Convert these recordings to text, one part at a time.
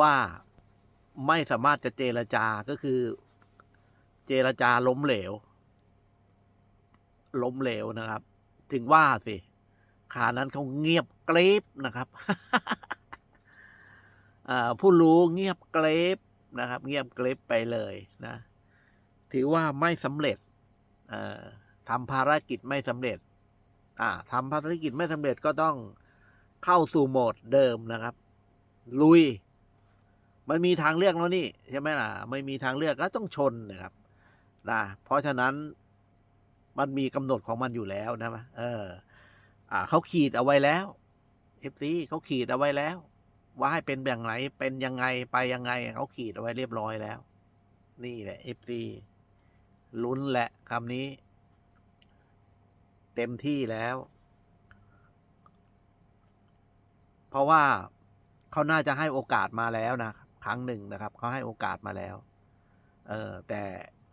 ว่าไม่สามารถจะเจรจาก็คือ เจรจาล้มเหลว ล้มเหลวนะครับ ถึงว่าสิขานั้นเขาเงียบเกรบนะครับผู้รู้เงียบเกรบนะครับ เงียบเกรบไปเลยนะ ถือว่าไม่สำเร็จทำภารกิจไม่สำเร็จอ่าทำภารกิจไม่สำเร็จก็ต้องเข้าสู่โหมดเดิมนะครับ ลุย มันมีทางเลือกแล้วนี่ใช่ไหมล่ะ ไม่มีทางเลือกก็ต้องชนนะครับนะเพราะฉะนั้นมันมีกำหนดของมันอยู่แล้วนะเออ อ่าเขาขีดเอาไว้แล้วเอฟซีเขาขีดเอาไว้แล้ว ว่าให้เป็นแบบไหนเป็นยังไงไปยังไงเขาขีดเอาไว้เรียบร้อยแล้ว นี่แหละเอฟซีลุ้นแหละคำนี้ เต็มที่แล้ว เพราะว่าเขาน่าจะให้โอกาสมาแล้วนะครั้ ครั้งหนึ่งนะครับเขาให้โอกาสมาแล้ว เออแต่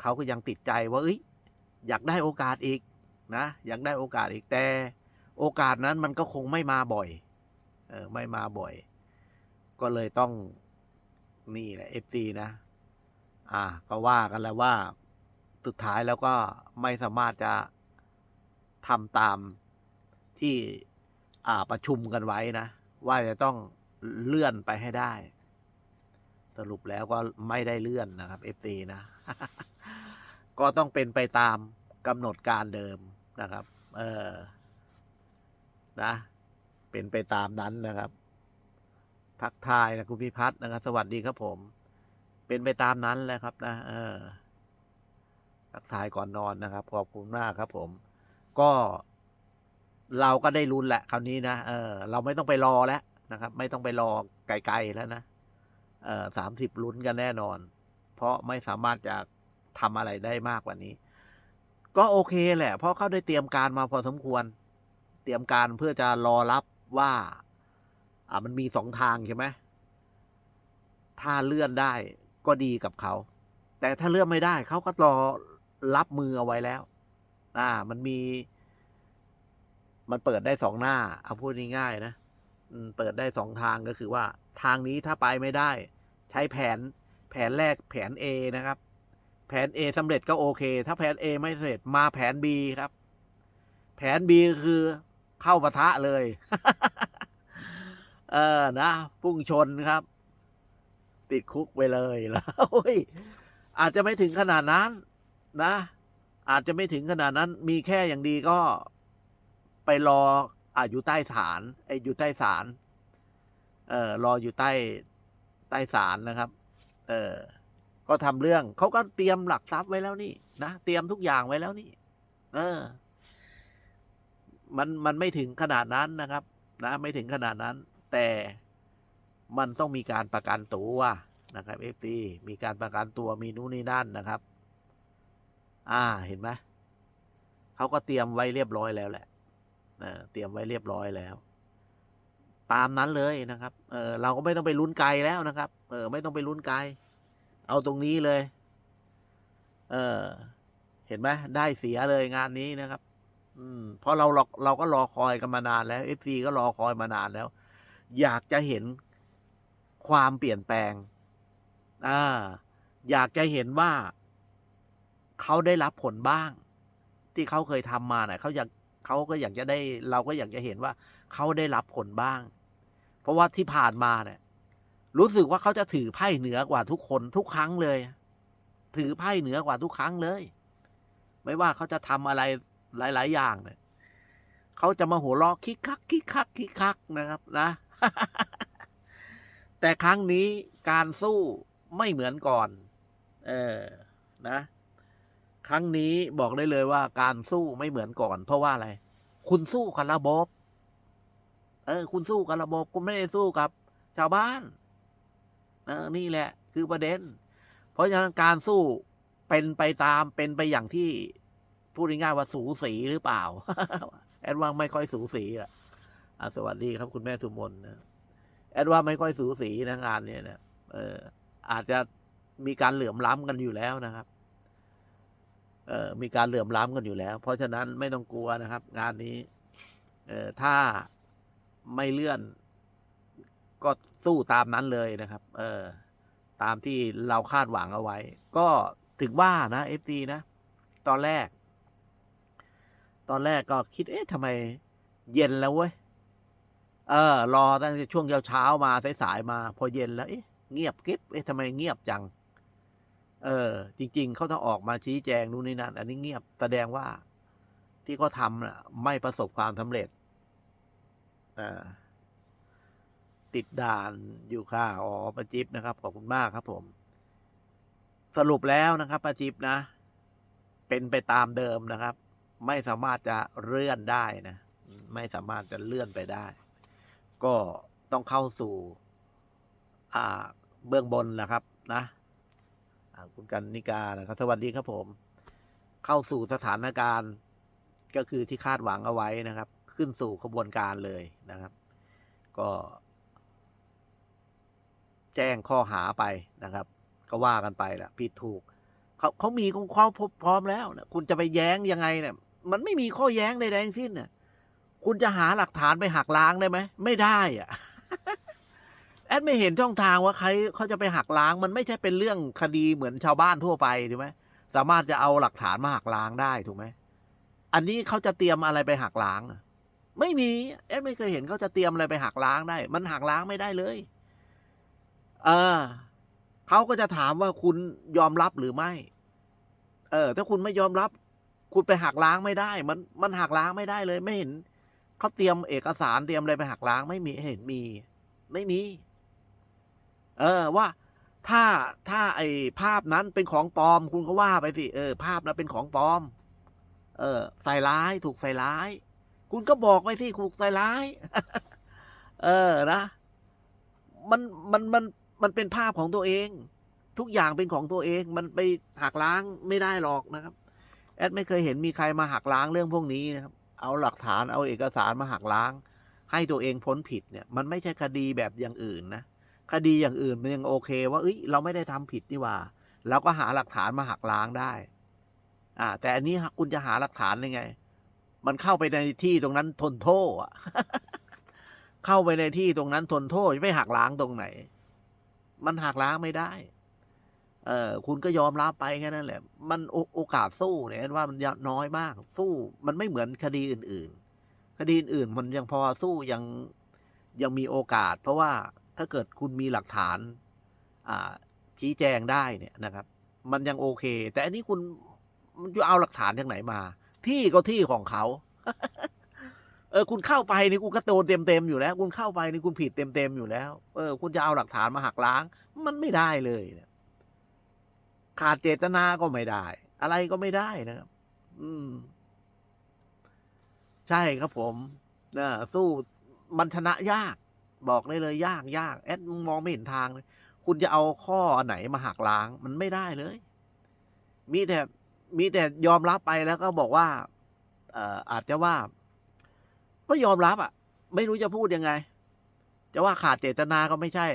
เขาก็ยังติดใจว่าเอ้ยอยากได้โอกาสอีกนะอยากได้โอกาสอีกแต่ โอกาสนั้นมันก็คงไม่มาบ่อย เออไม่มาบ่อย ก็เลยต้องนี่แหละเอฟซีนะ อ่า ก็ว่ากันแล้วว่าสุดท้ายแล้วก็ไม่สามารถจะทำตามที่อ่าประชุมกันไว้นะ ว่าจะต้องเลื่อนไปให้ได้ สรุปแล้วก็ไม่ได้เลื่อนนะครับ FT นะ ก็ต้องเป็นไปตามกำหนดการเดิมนะครับ เออนะ เป็นไปตามนั้นนะครับ ทักทายนะคุณพิพัฒน์นะครับ สวัสดีครับผม เป็นไปตามนั้นแหละครับ นะ เออทักทายก่อนนอนนะครับ ขอบคุณมากครับ ผม ก็เราก็ได้ลุ้นแหละคราวนี้นะ เออ เราไม่ต้องไปรอแล้วนะครับ ไม่ต้องไปรอไกลๆแล้วนะ สามสิบลุ้นกันแน่นอน เพราะไม่สามารถจะทำอะไรได้มากกว่านี้ ก็โอเคแหละ เพราะเขาได้เตรียมการมาพอสมควร เตรียมการเพื่อจะรอรับว่า อ่ามันมีสองทางใช่ไหมถ้าเลื่อนได้ก็ดีกับเขา แต่ถ้าเลื่อนไม่ได้เขาก็รอรับมือเอาไว้แล้ว อ่า มันมี มันเปิดได้สองหน้า เอาพูดง่ายๆนะเปิดได้สองทางก็คือว่า ทางนี้ถ้าไปไม่ได้ ใช้แผนแผนแรกแผน A นะครับ แผน A สำเร็จก็โอเค ถ้าแผน A ไม่สำเร็จมาแผน B ครับ แผน B คือเข้าปะทะเลย เออนะ พุ่งชนครับ ติดคุกไปเลยแล้วอาจจะไม่ถึงขนาดนั้น นะ อาจจะไม่ถึงขนาดนั้น มีแค่อย่างดีก็ไปรออาอยู่ใต้ศาลไอ้อยู่ใต้ศาลเออรออยู่ใต้ ใต้ศาลนะครับ เออ ก็ทำเรื่องเขาก็เตรียมหลักทรัพย์ไว้แล้วนี่นะเตรียมทุกอย่างไว้แล้วนี่ เออ มันมันไม่ถึงขนาดนั้นนะครับ นะ ไม่ถึงขนาดนั้น แต่มันต้องมีการประกันตัวนะครับเอฟซีมีการประกันตัวมีนู่นนี่นั่นนะครับ อ่าเห็นไหมเขาก็เตรียมไว้เรียบร้อยแล้วแหละเออเตรียมไว้เรียบร้อยแล้ว ตามนั้นเลยนะครับ เออเราก็ไม่ต้องไปลุ้นไกลแล้วนะครับ เออ ไม่ต้องไปลุ้นไกล เอาตรงนี้เลย เออ เห็นไหมได้เสียเลยงานนี้นะครับ อืม เพราะเราเราเราก็รอคอยกันมานานแล้วเอฟซีก็รอคอยมานานแล้ว อยากจะเห็นความเปลี่ยนแปลง อ่า อยากจะเห็นว่า เขาได้รับผลบ้าง ที่เขาเคยทำมาเนี่ยเขาอยากเขาก็อยากจะได้ เราก็อยากจะเห็นว่า เขาได้รับผลบ้าง เพราะว่าที่ผ่านมาเนี่ย รู้สึกว่าเขาจะถือไพ่เหนือกว่าทุกคนทุกครั้งเลย ถือไพ่เหนือกว่าทุกครั้งเลย ไม่ว่าเขาจะทำอะไรหลาย ๆ อย่างเนี่ยเขาจะมาหัวเราะคิกคักคิกคักคิกคักนะครับนะ แต่ครั้งนี้การสู้ไม่เหมือนก่อน เออนะ ครั้งนี้บอกได้เลยว่าการสู้ไม่เหมือนก่อน เพราะว่าอะไร คุณสู้กับระบบ เออ คุณสู้กับระบบคุณไม่ได้สู้กับชาวบ้าน เออ นี่แหละ คือประเด็น เพราะฉะนั้นการสู้เป็นไปตามเป็นไปอย่างที่พูดง่ายๆว่าสูสีหรือเปล่า แอดว่าไม่ค่อยสูสีอะอะสวัสดีครับคุณแม่ทุมนนะแอดว่าไม่ค่อยสูสีนะงานเนี้ยนะเออ อาจจะมีการเหลื่อมล้ำกันอยู่แล้วนะครับ เออมีการเหลื่อมล้ำกันอยู่แล้ว เพราะฉะนั้นไม่ต้องกลัวนะครับ งานนี้ เออถ้า ไม่เลื่อน ก็สู้ตามนั้นเลยนะครับ เออ ตามที่เราคาดหวังเอาไว้ ก็ถึงว่านะเอฟซีนะ ตอนแรก ตอนแรกก็คิด เอ๊ะทำไมเย็นแล้วเว้ย เออ รอตั้งแต่ช่วงเช้ามาสายๆมา พอเย็นแล้ว เอ๊ะ เงียบกิ๊บเอ๊ะทำไมเงียบจัง เออ จริง ๆ เขาต้องออกมาชี้แจงนู่นนี่นั่น อันนี้เงียบ แสดงว่าที่เขาทำน่ะ ไม่ประสบความสำเร็จ ติดด่านอยู่ค่ะอ๋อป้าจิ๊บนะครับ ขอบคุณมากครับผม สรุปแล้วนะครับป้าจิ๊บนะ เป็นไปตามเดิมนะครับ ไม่สามารถจะเลื่อนได้นะ ไม่สามารถจะเลื่อนไปได้ ก็ต้องเข้าสู่ อ่า เบื้องบนนะครับนะคุณกันนิกานะครับ สวัสดีครับผม เข้าสู่สถานการณ์ ก็คือที่คาดหวังเอาไว้นะครับ ขึ้นสู่ขบวนการเลยนะครับ ก็ แจ้งข้อหาไปนะครับ ก็ว่ากันไปแหละผิดถูกเขาเขามีของเขาพร้อมแล้วนะคุณจะไปแย้งยังไงเนี่ย มันไม่มีข้อแย้งใดๆทั้งสิ้นน่ะคุณจะหาหลักฐานไปหักล้างได้ไหมไม่ได้อะแอดไม่เห็นช่องทางว่าใครเขาจะไปหักล้าง มันไม่ใช่เป็นเรื่องคดีเหมือนชาวบ้านทั่วไปถูกไหมสามารถจะเอาหลักฐานมาหักล้างได้ถูกไหมอันนี้เขาจะเตรียมอะไรไปหักล้างอะ ไม่มีแอดไม่เคยเห็นเขาจะเตรียมอะไรไปหักล้างได้ มันหักล้างไม่ได้เลยเออเขาก็จะถามว่าคุณยอมรับหรือไม่ เออ ถ้าคุณไม่ยอมรับ คุณไปหักล้างไม่ได้ มันมันหักล้างไม่ได้เลย ไม่เห็นเขาเตรียมเอกสารเตรียมอะไรไปหักล้าง ไม่มีเห็นมี ไม่มี เออว่าถ้าถ้าไอ้ภาพนั้นเป็นของปลอม คุณก็ว่าไปสิเออ ภาพนั้นเป็นของปลอม เออ ใส่ร้ายถูกใส่ร้าย คุณก็บอกไปสิถูกใส่ร้าย เออนะ มันมันมันมันเป็นภาพของตัวเอง ทุกอย่างเป็นของตัวเอง มันไปหักล้างไม่ได้หรอกนะครับ แอดไม่เคยเห็นมีใครมาหักล้างเรื่องพวกนี้นะครับ เอาหลักฐานเอาเอกสารมาหักล้าง ให้ตัวเองพ้นผิดเนี่ย มันไม่ใช่คดีแบบอย่างอื่นนะคดีอย่างอื่นมันยังโอเค ว่าเอ้ยเราไม่ได้ทำผิดนี่ว่าเราก็หาหลักฐานมาหักล้างได้ อ่า แต่อันนี้คุณจะหาหลักฐานยังไง มันเข้าไปในที่ตรงนั้นทนโทษอะ เข้าไปในที่ตรงนั้นทนโทษไม่หักล้างตรงไหน มันหักล้างไม่ได้ เออคุณก็ยอมรับไปแค่นั้นแหละ มันโอโอกาสสู้เนี่ยว่ามันน้อยมาก สู้มันไม่เหมือนคดีอื่น ๆ คดีอื่นๆมันยังพอสู้ยังยังมีโอกาส เพราะว่าถ้าเกิดคุณมีหลักฐาน อ่า ชี้แจงได้เนี่ยนะครับ มันยังโอเค แต่อันนี้คุณมันจะเอาหลักฐานจากไหนมา ที่ก็ที่ของเขา เออ คุณเข้าไปนี่คุณก็โดนเต็มๆอยู่แล้ว คุณเข้าไปนี่คุณผิดเต็มๆอยู่แล้ว เออ คุณจะเอาหลักฐานมาหักล้าง มันไม่ได้เลยเนี่ยขาดเจตนาก็ไม่ได้ อะไรก็ไม่ได้นะครับ อืม ใช่ครับผมนะสู้มันชนะยาก บอกได้เลยยากยากแอดมองไม่เห็นทางเลยคุณจะเอาข้อไหนมาหักล้าง มันไม่ได้เลย มีแต่ มีแต่ยอมรับไปแล้วก็บอกว่าเอ่ออาจจะว่า ก็ยอมรับอะ ไม่รู้จะพูดยังไง จะว่าขาดเจตนาก็ไม่ใช่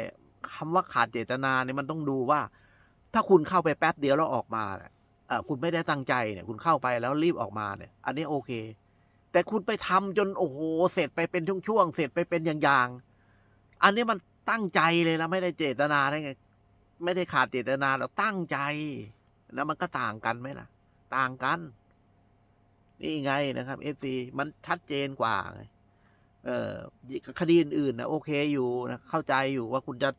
คำว่าขาดเจตนาเนี่ยมันต้องดูว่า ถ้าคุณเข้าไปแป๊บเดียวแล้วออกมาเนี่ยเอ่อคุณไม่ได้ตั้งใจเนี่ย คุณเข้าไปแล้วรีบออกมาเนี่ย อันนี้โอเค แต่คุณไปทำจนโอ้โหเสร็จไปเป็นช่วงๆเสร็จไปเป็นอย่างๆอันนี้มันตั้งใจเลยนะไม่ได้เจตนาได้ไงไม่ได้ขาดเจตนาแล้วตั้งใจ แล้วมันก็ต่างกันไหมล่ะ ต่างกัน นี่ไงนะครับเอฟซีมันชัดเจนกว่า เออคดีอื่นๆนะโอเคอยู่นะเข้าใจอยู่ว่าคุณจะ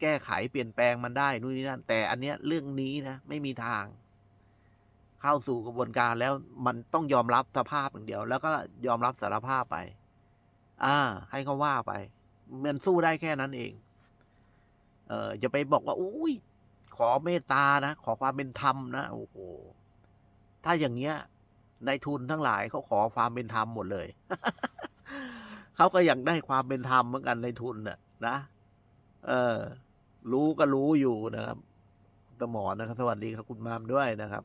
แก้ไขเปลี่ยนแปลงมันได้นู่นนี่นั่น แต่อันเนี้ยเรื่องนี้นะ ไม่มีทาง เข้าสู่กระบวนการแล้วมันต้องยอมรับสภาพอย่างเดียว แล้วก็ยอมรับสารภาพไป อ่า ให้เขาว่าไป มันสู้ได้แค่นั้นเอง เออจะไปบอกว่า อุ้ยขอเมตตานะ ขอความเป็นธรรมนะ โอ้โห ถ้าอย่างเงี้ยนายทุนทั้งหลายเขาขอความเป็นธรรมหมดเลย เขาก็อยากได้ความเป็นธรรมเหมือนกันในทุนน่ะ นะ เออ รู้ก็รู้อยู่นะครับตหมอนนะครับ สวัสดีครับคุณมามด้วยนะครับ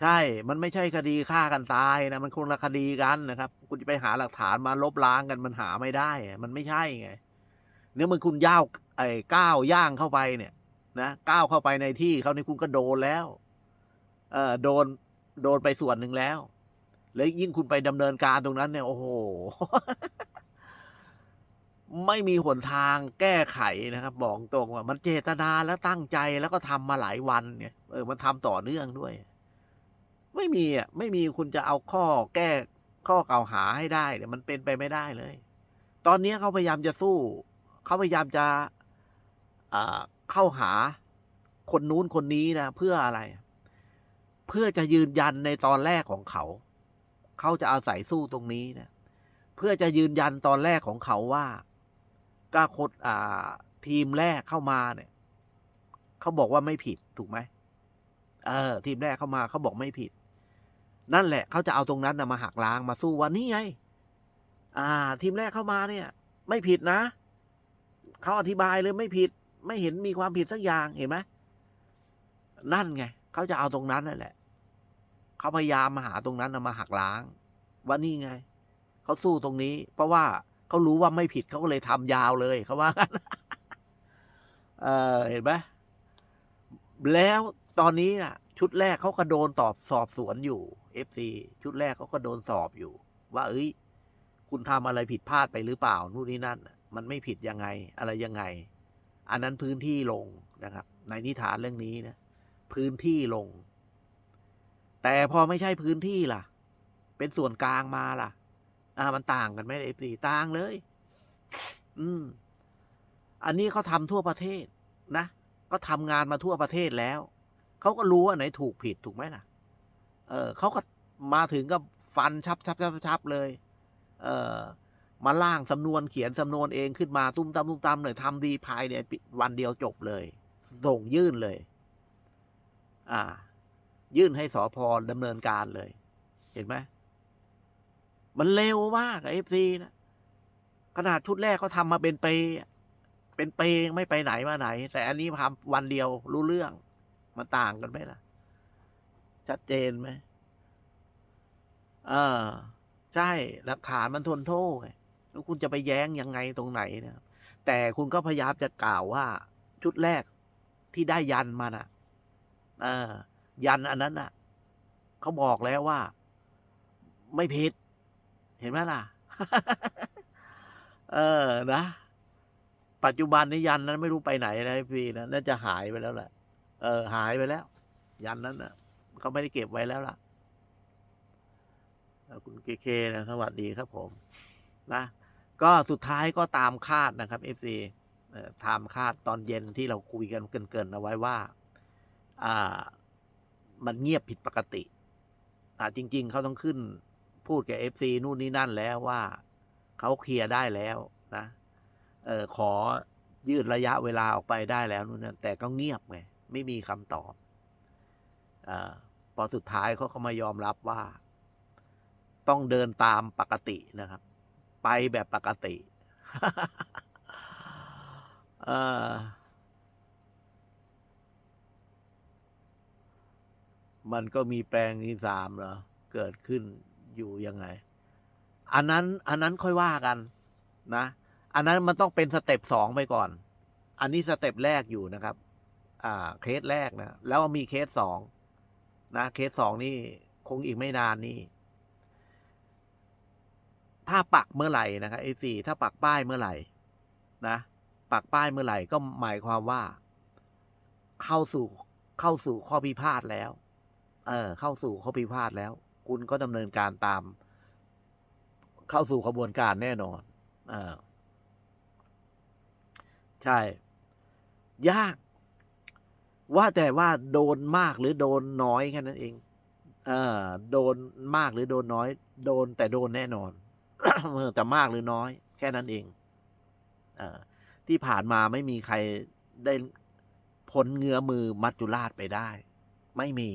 ใช่ มันไม่ใช่คดีฆ่ากันตายนะ มันคนละคดีกันนะครับ คุณจะไปหาหลักฐานมาลบล้างกันมันหาไม่ได้ มันไม่ใช่ไง เนี่ยมันคุณย่าวไอ้ก้าวย่างเข้าไปเนี่ย นะก้าวเข้าไปในที่เขานี่คุณก็โดนแล้ว เออโดนโดนไปส่วนหนึ่งแล้ว แล้วยิ่งคุณไปดำเนินการตรงนั้นเนี่ย โอ้โห ไม่มีหนทางแก้ไขนะครับ บอกตรงว่า มันเจตนาแล้วตั้งใจแล้วก็ทำมาหลายวันเนี่ย เออ มันทำต่อเนื่องด้วย ไม่มีอะ ไม่มีคุณจะเอาข้อแก้ข้อกล่าวหาให้ได้เนี่ยมันเป็นไปไม่ได้เลย ตอนนี้เขาพยายามจะสู้ เขาพยายามจะอ่า เข้าหาคนนู้นคนนี้นะ เพื่ออะไร เพื่อจะยืนยันในตอนแรกของเขา เขาจะอาศัยสู้ตรงนี้นะเพื่อจะยืนยันตอนแรกของเขาว่าก้าคดอ่า ทีมแรกเข้ามาเนี่ยเขาบอกว่าไม่ผิดถูกไหมเออ ทีมแรกเข้ามาเขาบอกไม่ผิด นั่นแหละเขาจะเอาตรงนั้นนะมาหักล้างมาสู้ว่านี่ไงอ่า ทีมแรกเข้ามาเนี่ย ไม่ผิดนะเขาอธิบายเลยไม่ผิด ไม่เห็นมีความผิดสักอย่างเห็นไหมนั่นไงเขาจะเอาตรงนั้นนั่นแหละเขาพยายามมาหาตรงนั้นมาหักล้าง ว่านี่ไงเขาสู้ตรงนี้ เพราะว่าเขารู้ว่าไม่ผิดเขาก็เลยทำยาวเลยเขาว่างั้นเออเห็นไหมแล้วตอนนี้น่ะ ชุดแรกเขาก็โดนตอบสอบสวนอยู่เอฟซีชุดแรกเขาก็โดนสอบอยู่ ว่า เอ้ย คุณทำอะไรผิดพลาดไปหรือเปล่านู่นนี่นั่น มันไม่ผิดยังไง อะไรยังไง อันนั้นพื้นที่ลงนะครับ ในนิทานเรื่องนี้นะพื้นที่ลง แต่พอไม่ใช่พื้นที่ล่ะ เป็นส่วนกลางมาล่ะ อ่ามันต่างกันไหมเอฟซีต่างเลย อืม อันนี้เขาทำทั่วประเทศนะก็ทำงานมาทั่วประเทศแล้วเขาก็รู้ว่าไหนถูกผิดถูกไหมล่ะ เออเขาก็มาถึงก็ฟันชับชับชับชับเลย เออ มาล่างสำนวนเขียนสำนวนเองขึ้นมาตุ้มตามตุ้มตามเลยทำดีภายในวันเดียวจบเลย ส่งยื่นเลย อ่า ยื่นให้สอพอดำเนินการเลย เห็นไหมมันเร็วมากเอฟซีนะขนาดชุดแรกเขาทำมาเป็นปีเป็นปีไม่ไปไหนมาไหน แต่อันนี้ทำวันเดียวรู้เรื่อง มันต่างกันไหมล่ะ ชัดเจนไหมเออ ใช่หลักฐานมันทนโทษไง แล้วคุณจะไปแย้งยังไงตรงไหนนะแต่คุณก็พยายามจะกล่าวว่า ชุดแรกที่ได้ยันมาน่ะเออยันอันนั้นน่ะเขาบอกแล้วว่า ไม่ผิด เห็นไหมล่ะ เออนะปัจจุบันนี้ยันนั้นไม่รู้ไปไหนแล้วพี่นะน่าจะหายไปแล้วแหละเออ หายไปแล้ว ยันนั้นนะเขาไม่ได้เก็บไว้แล้วล่ะคุณเคเคนะสวัสดีครับผม นะ ก็สุดท้ายก็ตามคาดนะครับ FC เอ่อตามคาดตอนเย็นที่เราคุยกันเกินๆเอาไว้ว่าอ่ามันเงียบผิดปกติอ่าจริง ๆเขาต้องขึ้นพูดกับ FC นู่นนี่นั่นแล้วว่าเขาเคลียร์ได้แล้วนะเออขอยืดระยะเวลาออกไปได้แล้วนู่นนั่นแต่ก็เงียบไงไม่มีคำตอบอ่าพอสุดท้ายเขาเขามายอมรับว่า ต้องเดินตามปกตินะครับ ไปแบบปกติเออมันก็มีแปลงที่สามเหรอ เกิดขึ้นอยู่ยังไง อันนั้น อันนั้นค่อยว่ากันนะ อันนั้นมันต้องเป็นสเต็ปสองไปก่อน อันนี้สเต็ปแรกอยู่นะครับ อ่า เคสแรกนะ แล้วมีเคสสองนะ เคสสองนี่คงอีกไม่นานนี่ ถ้าปักเมื่อไหร่นะครับไอ้สี่ถ้าปักป้ายเมื่อไหร่นะปักป้ายเมื่อไหร่ก็หมายความว่า เข้าสู่เข้าสู่ข้อพิพาทแล้ว เออ เข้าสู่ข้อพิพาทแล้ว คุณก็ดำเนินการตาม เข้าสู่ขบวนการแน่นอนเออใช่ ยาก ว่าแต่ว่าโดนมากหรือโดนน้อยแค่นั้นเอง เออโดนมากหรือโดนน้อย โดนแต่โดนแน่นอน แต่มากหรือน้อย แค่นั้นเองเออที่ผ่านมาไม่มีใครได้พ้นเงื้อมือมัจจุราชไปได้ ไม่มี